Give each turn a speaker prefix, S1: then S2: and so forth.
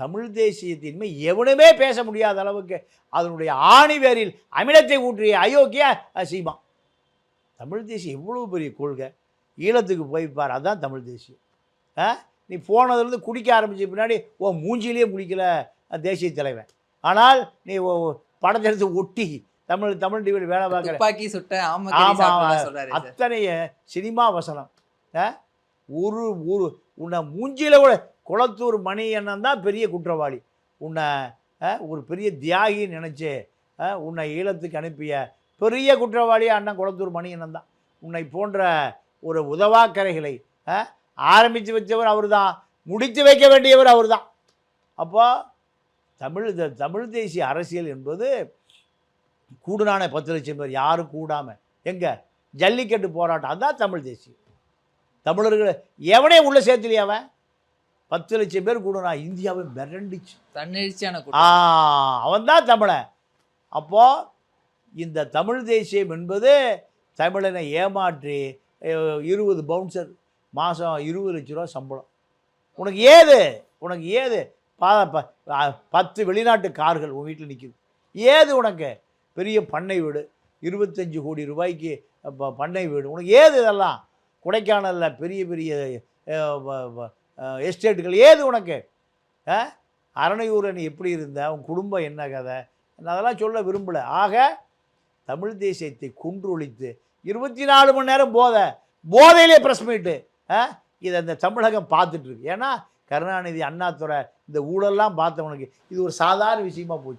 S1: தமிழ் தேசியத்தின்மை எவனுமே பேச முடியாத அளவுக்கு அதனுடைய ஆணிவேரில் அமிலத்தை ஊற்றிய அயோக்கிய சீமா. தமிழ் தேசியம் எவ்வளவு பெரிய கொள்கை? ஈழத்துக்கு போய் பார் அதான் தமிழ் தேசியம். ஆ? நீ போனதுலேருந்து குடிக்க ஆரம்பிச்ச பின்னாடி ஓ மூஞ்சிலேயே முடிக்கல அஹ், தேசிய தலைவன். ஆனால் நீ ஓ படத்தை எடுத்து ஒட்டி தமிழ் தமிழ் டிவியில் வேலை பார்க்குற
S2: சுட்ட
S1: ஆமா,
S2: ஆமா. சொல்றாரு சார்
S1: அத்தனைய சினிமா வசனம்? ஒரு ஒரு உன்னை மூஞ்சியில் கூட குளத்தூர் மணி அண்ணன் தான் பெரிய குற்றவாளி. உன்னை ஒரு பெரிய தியாகி நினச்சி உன்னை ஈழத்துக்கு அனுப்பிய பெரிய குற்றவாளி அண்ணன் குளத்தூர் மணி அண்ணன் தான் உன்னை போன்ற ஒரு உதவாக்கரைகளை ஆ, ஆரம்பித்து வச்சவர் அவர் தான் முடித்து வைக்க வேண்டியவர் அவர் தான் அப்போ தமிழ் இந்த தமிழ் தேசிய அரசியல் என்பது கூடுனான பத்து லட்சம் பேர் யாரும் கூடாமல் எங்கே? ஜல்லிக்கட்டு போராட்டம் தான் தமிழ் தேசியம். தமிழர்கள் எவனே உள்ளே சேர்த்துலையா அவன்? பத்து லட்சம் பேர் கூடுனா இந்தியாவை மிரண்டுச்சு.
S2: தன்னெழுச்சியான
S1: ஆ
S2: கூட்டம்
S1: அவன்தான் தமிழன் அப்போது இந்த தமிழ் தேசியம் என்பது தமிழனை ஏமாற்றி இருபது பவுன்சர் மாதம் இருபது லட்ச ரூபா சம்பளம். உனக்கு ஏது? உனக்கு ஏது? பா பத்து வெளிநாட்டு கார்கள் உன் வீட்டில் நிற்குது ஏது உனக்கு? பெரிய பண்ணை வீடு. இருபத்தஞ்சு கோடி ரூபாய்க்கு பண்ணை வீடு. உனக்கு ஏது இதெல்லாம்? கொடைக்கானலில் பெரிய பெரிய எஸ்டேட்டுகள் ஏது உனக்கு? ஆ அரணையூரில் நீ எப்படி இருந்த? உன் குடும்பம் என்ன கதை? நான் அதெல்லாம் சொல்ல விரும்பலை. ஆக தமிழ் தேசியத்தை குன்றொழித்து இருபத்தி நாலு மணி நேரம் போதை போதையிலே ப்ரெஸ் மீட்டு ஆ இதை இந்த தமிழகம் பார்த்துட்டு இருக்கு. ஏன்னா கருணாநிதி அண்ணாதுரை இந்த ஊழல்லாம் பார்த்தவனுக்கு இது ஒரு சாதாரண விஷயமா போச்சு.